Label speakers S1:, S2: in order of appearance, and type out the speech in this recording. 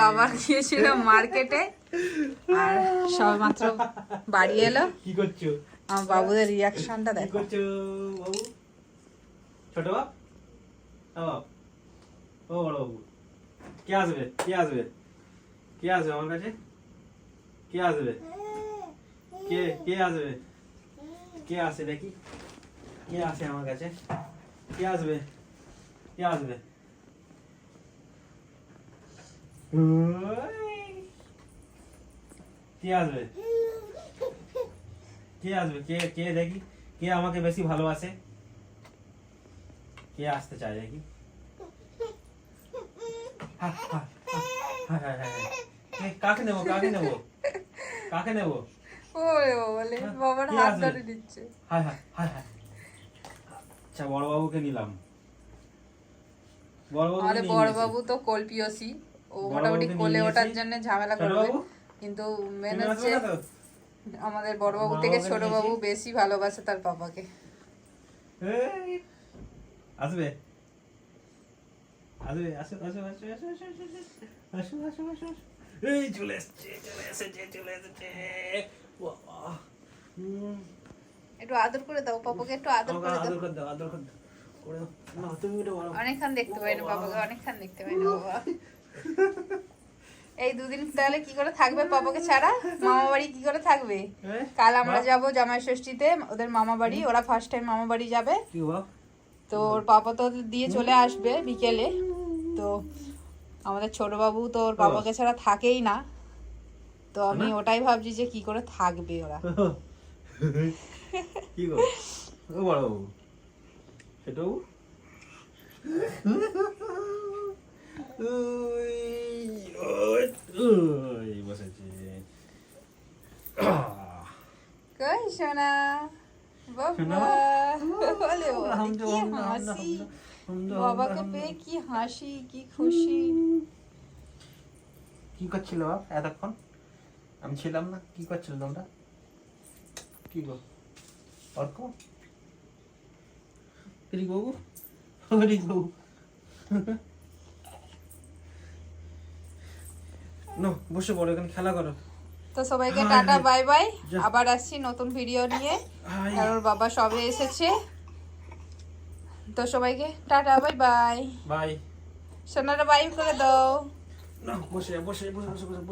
S1: বাবা গিয়েছিল মার্কেটে আর সবে মাত্র বাড়ি এলো।
S2: কি করছ?
S1: আমার বাবুদের রিয়াকশনটা
S2: কি করছ বাবু? ছোট বাপ। ও বড় বাবু। কে আসবে? কে আসবে? কে আসবে আমার কাছে? কে আসবে? কে কে আসবে? কে আসে দেখি। কে আসে আমার কাছে? কে আসবে? কে আসবে? কে আসবে? কে আসবে? কে কে দেখি? কে আমাকে বেশি ভালোবাসে? কে আসতে চায় দেখি? কাকে নেব কাকে নেব? কাকে নেব?
S1: বাবার হাত ধরে দিচ্ছে
S2: হায় হায় হায় হায় আচ্ছা বড় বাবুকে নিলাম। বড় বাবু
S1: আমাদের বড় বাবু তো কল্পিয়সি ও মোটামুটি কোলে ওঠার জন্য ঝামেলা করবে কিন্তু মেন হচ্ছে আমাদের
S2: বড়বাবু
S1: থেকে ছোটবাবু বেশি ভালোবাসে তার
S2: বাবাকে আসবে আসবে আসো আসো আসো আসো আসো আসো আসো এই চলে চলে চলে
S1: একটু আদর করে দাও পাপাকে একটু আদর করে দাও
S2: আদর করে দাও আদর করে দাও
S1: অনেকক্ষণ দেখতে পাই না বাবাকে অনেকক্ষণ দেখতে পাই না বাবা এই দুদিন তাহলে কি করে থাকবে পাপাকে ছাড়া? মামা বাড়ি কি করে থাকবে? কাল আমরা। যাব জামাই ষষ্ঠীতে ওদের মামা বাড়ি ওরা ফার্স্ট টাইম মামা বাড়ি যাবে। তো ওর পাপা তো দিয়ে চলে আসবে বিকেলে। তো আমাদের ছোট বাবু তো ওর বাবাকে ছাড়া থাকেই না। তো আমি ওটাই ভাবছি যে কি করে থাকবে ওরা।
S2: কি গো? ও বড় বাবু। ছোট
S1: কই সোনা বাবাকে পেয়ে কি হাসি কি খুশি
S2: কি করছিল এতক্ষণ আমি ছিলাম না কি করছিল তোমরা কি গো অর্ক হরি গৌ হরি গৌ নো বসে পড়ো এখানে খেলা করো।
S1: তো সবাইকে টাটা বাই বাই। আবার আসছি নতুন ভিডিও নিয়ে।
S2: কারোর
S1: আর ওর বাবা সবে এসেছে। তো সবাইকে ta ta bye bye.
S2: Bye.
S1: Sonara bye করে দাও।
S2: না বসে বসে বসে বসে।